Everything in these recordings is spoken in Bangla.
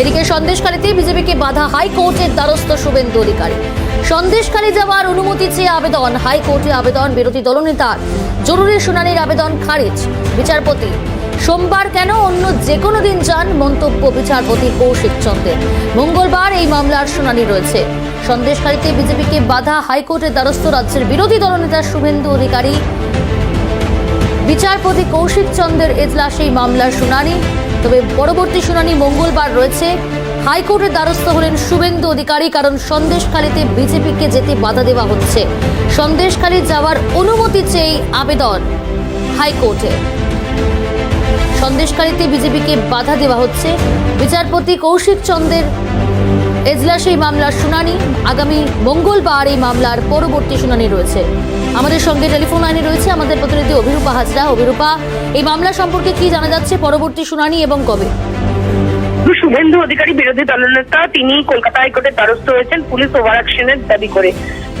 এদিকে সন্দেশখালীতে বিজেপিকে বাধা হাইকোর্টের দ্বারস্থ শুভেন্দু অধিকারী। সন্দেশখালী যাওয়ার অনুমতি চেয়ে আবেদন, হাইকোর্টে আবেদন বিরোধী দলনেতার। জরুরি শুনানির আবেদন খারিজ, বিচারপতি। সোমবার কেন অন্য যে কোনো দিন যান মন্তব্য বিচারপতি কৌশিক চন্দ্রের মঙ্গলবার এই মামলার শুনানি রয়েছে। সন্দেশখালীতে বিজেপিকে বাধা হাইকোর্টের দ্বারস্থ রাজ্যের বিরোধী দলনেতা শুভেন্দু অধিকারী। বিচারপতি কৌশিক চন্দ্রের এজলাসে এই মামলার শুনানি। তবে পরবর্তী শুনানি মঙ্গলবার রয়েছে। হাইকোর্টের দ্বারস্থ হলেন শুভেন্দু অধিকারী, কারণ সন্দেশখালীতে বিজেপিকে যেতে বাধা দেওয়া হচ্ছে। সন্দেশখালী যাওয়ার অনুমতি চেয়ে আবেদন হাইকোর্টে। সন্দেশখালীতে বিজেপিকে বাধা দেওয়া হচ্ছে। বিচারপতি কৌশিক চন্দ্রের এজলাসে এই মামলার শুনানি। আগামী মঙ্গলবার এই মামলার পরবর্তী শুনানি রয়েছে। আমাদের সঙ্গে টেলিফোন লাইনে রয়েছে আমাদের প্রতিনিধি অভিরূপা হাজরা। অভিরূপা, এই মামলা সম্পর্কে কি জানা যাচ্ছে পরবর্তী শুনানি এবং কবে? শুভেন্দু অধিকারী বিরোধী দলনেতা তিনি কলকাতা হাইকোর্টের দ্বারস্থ হয়েছেন পুলিশ ওভার অ্যাকশনের দাবি করে।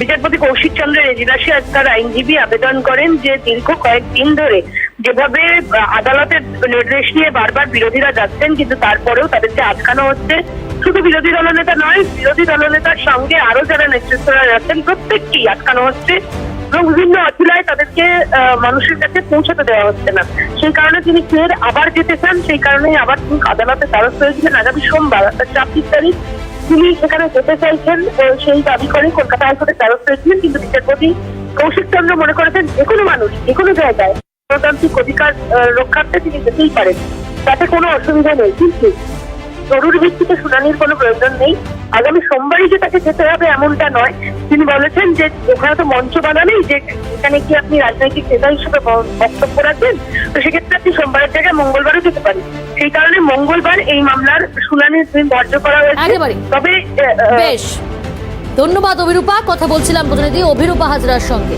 বিচারপতি কৌশিক চন্দ্রের এজলাসে আজ তার আইনজীবী আবেদন করেন যে দীর্ঘ কয়েকদিন ধরে যেভাবে আদালতের নির্দেশ নিয়ে বারবার বিরোধীরা যাচ্ছেন, কিন্তু তারপরেও তাদেরকে আটকানো হচ্ছে। শুধু বিরোধী দলনেতা নয়, বিরোধী দলনেতার সঙ্গে আরও যারা নেতৃত্বরা যাচ্ছেন প্রত্যেককেই আটকানো হচ্ছে এবং বিভিন্ন অথিলায় তাদেরকে মানুষের কাছে পৌঁছাতে দেওয়া হচ্ছে না। সেই কারণে তিনি ফের আবার যেতে চান, সেই কারণেই আবার তিনি আদালতে দ্বারস্থ হয়েছিলেন। আগামী সোমবার, অর্থাৎ ছাব্বিশ তারিখ, তিনি সেখানে যেতে চাইছেন সেই দাবি করে কলকাতা হাইকোর্টের দ্বারস্থ হয়েছিলেন। কিন্তু বিচারপতি কৌশিক চন্দ্র মনে করেছেন, যে কোনো মানুষ, যে কোনো জায়গায় গণতান্ত্রিক অধিকার রক্ষার্থে তিনি যেতেই পারেন। তাতে কোনো অসুবিধা নেই। কিন্তু জরুরি ভিত্তিতে শুনানির কোনো প্রয়োজন নেই। আগামী সোমবারই যে তাকে যেতে হবে এমনটা নয়। তিনি বলেছেন যে ওখানে তো মঞ্চ বানা নেই যে এখানে কি আপনি রাজনৈতিক নেতা হিসেবে বক্তব্য রাখবেন? তো সেক্ষেত্রে আপনি সোমবারের জায়গায় মঙ্গলবারও যেতে পারেন। সেই কারণে মঙ্গলবার এই মামলার শুনানির দিন ধার্য করা হয়েছে। তবে বেশ। ধন্যবাদ অভিরূপা। কথা বলছিলাম প্রতিনিধি অভিরূপা হাজরার সঙ্গে।